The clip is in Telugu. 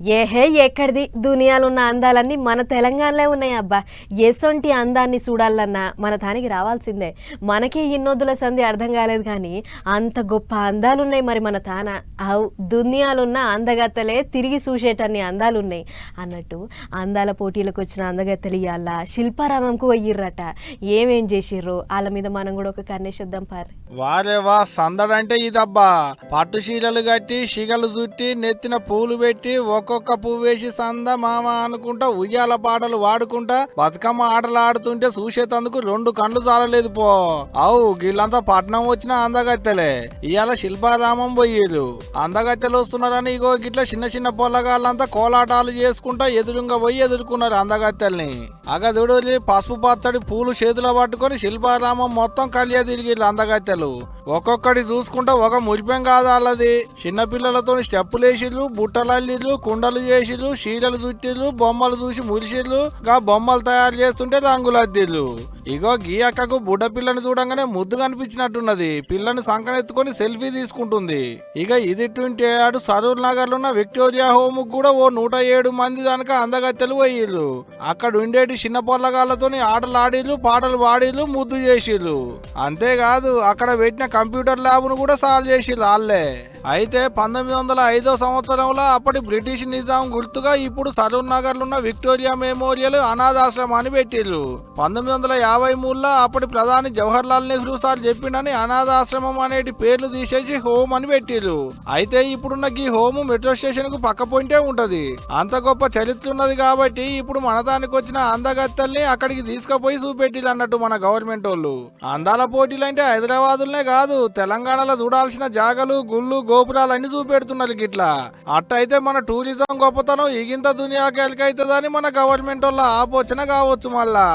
ఏహే ఎక్కడిది? దునియాలో ఉన్న అందాలన్నీ మన తెలంగాణలో ఉన్నాయి అబ్బా. ఎసొంటి అందాన్ని చూడాలన్నా మన తానికి రావాల్సిందే. మనకే ఇన్నొద్దుల సంధి అర్థం కాలేదు కానీ అంత గొప్ప అందాలు ఉన్నాయి మరి మన తాన. అవు దునియాలున్న అందగత్తలే తిరిగి చూసేటన్ని అందాలున్నాయి. అన్నట్టు అందాల పోటీలకు వచ్చిన అందగత్తలు ఇవాళ శిల్పారామంకు పోయిర్రట ఏమేం చేసిర్రు? వాళ్ళ మీద మనం కూడా ఒక కన్నేసిద్దాం పారి. వారే వా సందడంటే ఇదబ్బా. పట్టు చీరలు కట్టి శిగలు చుట్టి నెత్తిన పూలు పెట్టి ఒక్కొక్క పువ్వు వేసి సంద మామ అనుకుంటా ఉయ్యాల పాటలు వాడుకుంటా బతుకమ్మ ఆటలు ఆడుతుంటే చూసేతందుకు రెండు కండ్లు చాలలేదు పో. అవు వీళ్ళంతా పట్నం వచ్చిన అందగత్తెలే. ఇవాళ శిల్పారామం పోయేరు అందగత్తెలు వస్తున్నారని ఇగో గిట్ల చిన్న చిన్న పొల్లగాళ్ళంతా కోలాటాలు చేసుకుంటా ఎదురుగా పోయి ఎదుర్కొన్నారు అందగత్తెల్ని. అగదుడు పసుపు పచ్చడి పూలు చేతిలో పట్టుకొని శిల్పారామం మొత్తం కలియ తిరిగి అందగత్తెలు ఒక్కొక్కటి చూసుకుంటా ఒక మురిపెం కాదు వాళ్ళది. చిన్నపిల్లలతో స్టెప్పులు వేసిర్రు బుట్టలు కుండలు చేసిర్రు చీరలు చుట్టిర్రు బొమ్మలు చూసి మురిసిర్రు గా బొమ్మలు తయారు చేస్తుంటే రంగులద్దిళ్ళు ఇగో గీ అక్కకు బుడ్డ పిల్లని చూడంగానే ముద్దు కనిపించినట్టున్నది. పిల్లని సంకనెత్తుకొని సెల్ఫీ తీసుకుంటుంది. ఇక ఇదిట్టుంటే ఆడు సరూర్ నగర్లో ఉన్న విక్టోరియా హోమ్ కూడా ఓ నూట ఏడు మంది దానిక అందగత్తెలు పోయిర్రు అక్కడ ఉండేటి చిన్న పొల్లగాళ్ళతోని ఆటలు ఆడిలు పాటలు పాడిలు ముద్దు చేసిళ్ళు. అంతేకాదు అక్కడ పెట్టిన కంప్యూటర్ ల్యాబ్ను కూడా సాల్వ్ చేసిర్రు వాళ్ళే అయితే పంతొమ్మిది వందల ఐదో సంవత్సరంలో అప్పటి బ్రిటిష్ నిజాం గుర్తుగా ఇప్పుడు సరూర్ నగర్లో ఉన్న విక్టోరియా మెమోరియల్ అనాథాశ్రమాన్ని పెట్టిర్రు. పంతొమ్మిది వందల యాభై మూడులో అప్పటి ప్రధాని జవహర్ లాల్ నెహ్రూ సార్ చెప్పిండని అనాథాశ్రమం అనేటి పేర్లు తీసేసి హోమ్ అని పెట్టిర్రు. అయితే ఇప్పుడున్న ఈ హోమ్ మెట్రో స్టేషన్కు పక్క పొంటే ఉంటది. అంత గొప్ప చరిత్ర ఉన్నది కాబట్టి ఇప్పుడు మన దానికి వచ్చిన అందగత్తల్ని అక్కడికి తీసుకుపోయి చూపెట్టిల్లు అన్నట్టు మన గవర్నమెంట్ వాళ్ళు అందాల పోటీలు అంటే హైదరాబాదులనే కాదు తెలంగాణలో చూడాల్సిన జాగలు గుళ్ళు గోపురాలన్నీ చూపెడుతున్నారు గిట్లా అట్టయితే మన టూరిజం గొప్పతనం ఇగింత దునియాకెళ్ళకైతుందని అవుతుందని మన గవర్నమెంట్ వాళ్ళ ఆపోచన కావచ్చు మళ్ళా.